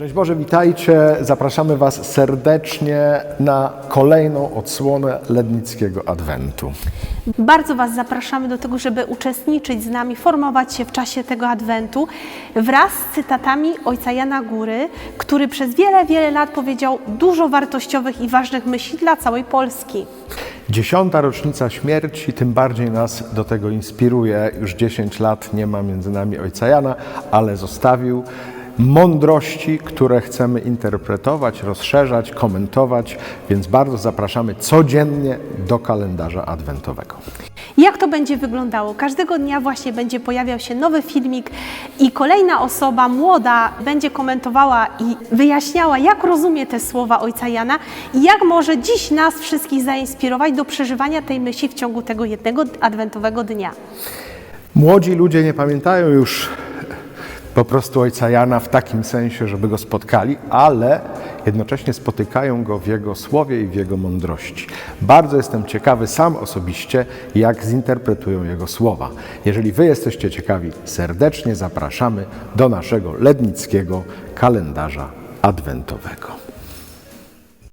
Szczęść Boże, witajcie. Zapraszamy Was serdecznie na kolejną odsłonę Lednickiego Adwentu. Bardzo Was zapraszamy do tego, żeby uczestniczyć z nami, formować się w czasie tego adwentu wraz z cytatami ojca Jana Góry, który przez wiele, wiele lat powiedział dużo wartościowych i ważnych myśli dla całej Polski. Dziesiąta rocznica śmierci tym bardziej nas do tego inspiruje. Już 10 lat nie ma między nami ojca Jana, ale zostawił mądrości, które chcemy interpretować, rozszerzać, komentować, więc bardzo zapraszamy codziennie do kalendarza adwentowego. Jak to będzie wyglądało? Każdego dnia właśnie będzie pojawiał się nowy filmik i kolejna osoba młoda będzie komentowała i wyjaśniała, jak rozumie te słowa ojca Jana i jak może dziś nas wszystkich zainspirować do przeżywania tej myśli w ciągu tego jednego adwentowego dnia. Młodzi ludzie nie pamiętają już po prostu ojca Jana w takim sensie, żeby go spotkali, ale jednocześnie spotykają go w jego słowie i w jego mądrości. Bardzo jestem ciekawy sam osobiście, jak zinterpretują jego słowa. Jeżeli wy jesteście ciekawi, serdecznie zapraszamy do naszego lednickiego kalendarza adwentowego.